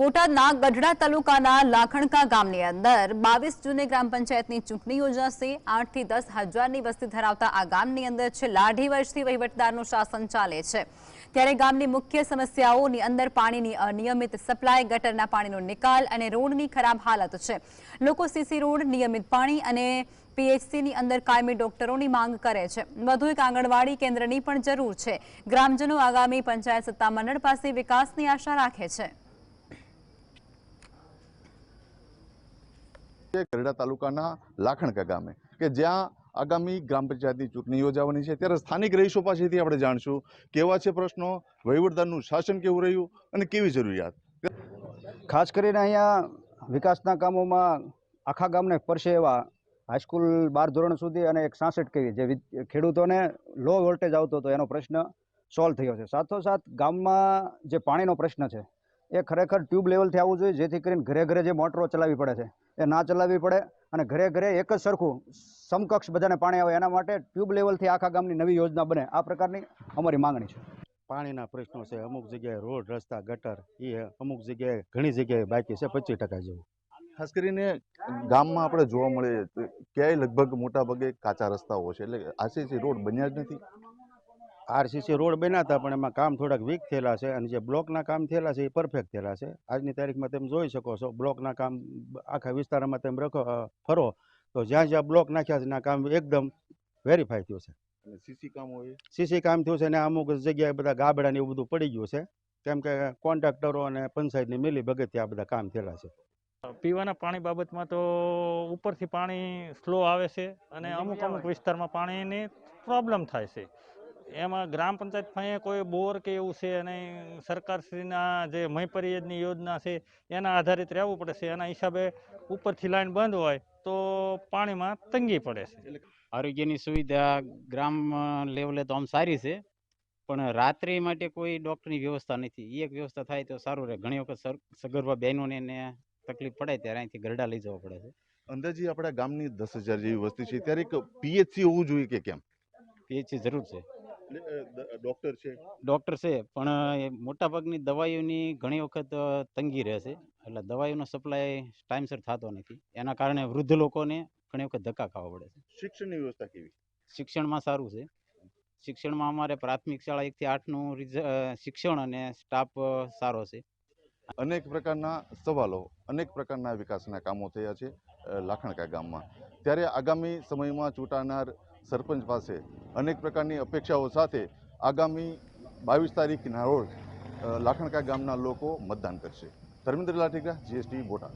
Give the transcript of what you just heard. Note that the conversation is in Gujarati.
બોટાદના ગઢડા તાલુકાના લાખણકા ગામની અંદર બાવીસ જૂને ગ્રામ પંચાયતની ચૂંટણી યોજાશે. આઠથી દસ હજારની વસ્તી ધરાવતા આ ગામની અંદર છેલ્લા અઢી વર્ષથી વહીવટદારનું શાસન ચાલે છે. ત્યારે ગામની મુખ્ય સમસ્યાઓની અંદર પાણીની અનિયમિત સપ્લાય, ગટરના પાણીનો નિકાલ અને રોડની ખરાબ હાલત છે. લોકો સીસી રોડ, નિયમિત પાણી અને પીએચસીની અંદર કાયમી ડોક્ટરોની માંગ કરે છે. વધુ એક આંગણવાડી કેન્દ્રની પણ જરૂર છે. ગ્રામજનો આગામી પંચાયત સત્તામંડળ પાસે વિકાસની આશા રાખે છે. છે ગરડા તાલુકાના લાખણકા ગામે, કે જ્યાં આગામી ગ્રામ પંચાયતની ચૂંટણી યોજાવાની છે. ત્યારે સ્થાનિક રહીશો પાસેથી આપણે જાણશું, કેવા છે પ્રશ્નો, વહીવટદારનું શાસન કેવું રહ્યું અને કેવી જરૂરિયાત? ખાસ કરીને અહીંયા વિકાસના કામોમાં આખા ગામને પરસે એવા હાઈસ્કૂલ બાર ધોરણ સુધી અને એક સાસઠ કેવી, જે ખેડૂતોને લો વોલ્ટેજ આવતો હતો, એનો પ્રશ્ન સોલ્વ થયો છે. સાથોસાથ ગામમાં જે પાણીનો પ્રશ્ન છે એ ખરેખર ટ્યુબ લેવલથી આવવું જોઈએ જેથી કરીને ઘરે ઘરે જે મોટરો ચલાવવી પડે છે એ ના ચલાવવી પડે અને ઘરે ઘરે એક જ સરખું સમકક્ષ બધાને પાણી આવે એના માટે ટ્યુબ લેવલથી આખા ગામની નવી યોજના બને. આ પ્રકારની અમારી માંગણી છે. પાણીના પ્રશ્નો છે અમુક જગ્યાએ રોડ રસ્તા ગટર એ અમુક જગ્યાએ ઘણી જગ્યાએ બાકી છે પચીસ ટકા જેવું. ખાસ કરીને ગામમાં આપણે જોવા મળે ક્યાંય લગભગ મોટાભાગે કાચા રસ્તાઓ છે એટલે આરસીસી રોડ બન્યા જ નથી. આરસીસી રોડ બન્યા હતા પણ એમાં કામ થોડાક વીક થયેલા છે અને જે બ્લોકના કામ થયેલા છે એ પરફેક્ટ થયેલા છે. આજની તારીખમાં તમે જોઈ શકો છો બ્લોકના કામ આખા વિસ્તારમાં તમે રખો ફરો તો જ્યાં જ્યાં બ્લોક નાખ્યા છે એના કામ એકદમ વેરીફાઈ થયું છે. સીસી કામ હોય સીસી કામ થયું છે ને અમુક જગ્યાએ બધા ગાબડા ને એવું બધું પડી ગયું છે. કેમ કે કોન્ટ્રાક્ટરો અને પંચાયતની મિલી ભગતથી આ બધા કામ થયેલા છે. પીવાના પાણી બાબતમાં તો ઉપરથી પાણી સ્લો આવે છે અને અમુક અમુક વિસ્તારમાં પાણીની પ્રોબ્લેમ થાય છે. એમાં ગ્રામ પંચાયત પાસે કોઈ બોર કે એવું છે અને સરકારશ્રીના જે મહીપરિયજની યોજના છે એના આધારિત રહેવું પડે છે. એના હિસાબે ઉપરથી લાઈન બંધ હોય તો પાણીમાં તંગી પડે છે. આરોગ્યની સુવિધા ગ્રામ લેવલે તો આમ સારી છે પણ રાત્રિ માટે કોઈ ડૉક્ટરની વ્યવસ્થા નથી. એ એક વ્યવસ્થા થાય તો સારું રહે. ઘણી વખત સર સગર્ભા બહેનોને એને તકલીફ પડે ત્યારે અહીંથી ગરડા લઈ જવા પડે છે. અંદાજી આપણા ગામની દસ હજાર જેવી વસ્તી છે. ત્યારે એક પીએચસી હોવું જોઈએ કે કેમ? પીએચસી જરૂર છે. ડોક્ટર છે. ડૉક્ટર છે પણ મોટાભાગની દવાઈઓની ઘણી વખત તંગી રહે છે. એટલે દવાઈઓનો સપ્લાય ટાઈમસર થતો નથી. એના કારણે વૃદ્ધ લોકોને ઘણી વખત ધક્કા ખાવા પડે છે. શિક્ષણની વ્યવસ્થા કેવી? શિક્ષણમાં સારું છે. શિક્ષણમાં અમારે પ્રાથમિક શાળા એકથી આઠનું શિક્ષણ અને સ્ટાફ સારો છે. અનેક પ્રકારના સવાલો અનેક પ્રકારના વિકાસના કામો થયા છે લાખણકા ગામમાં. ત્યારે આગામી સમયમાં ચૂંટાનાર સરપંચ પાસે અનેક પ્રકારની અપેક્ષાઓ સાથે આગામી બાવીસ તારીખના રોજ લાખણકા ગામના લોકો મતદાન કરશે. ધર્મેન્દ્ર લાઠીકા જીએસટી, બોટાદ.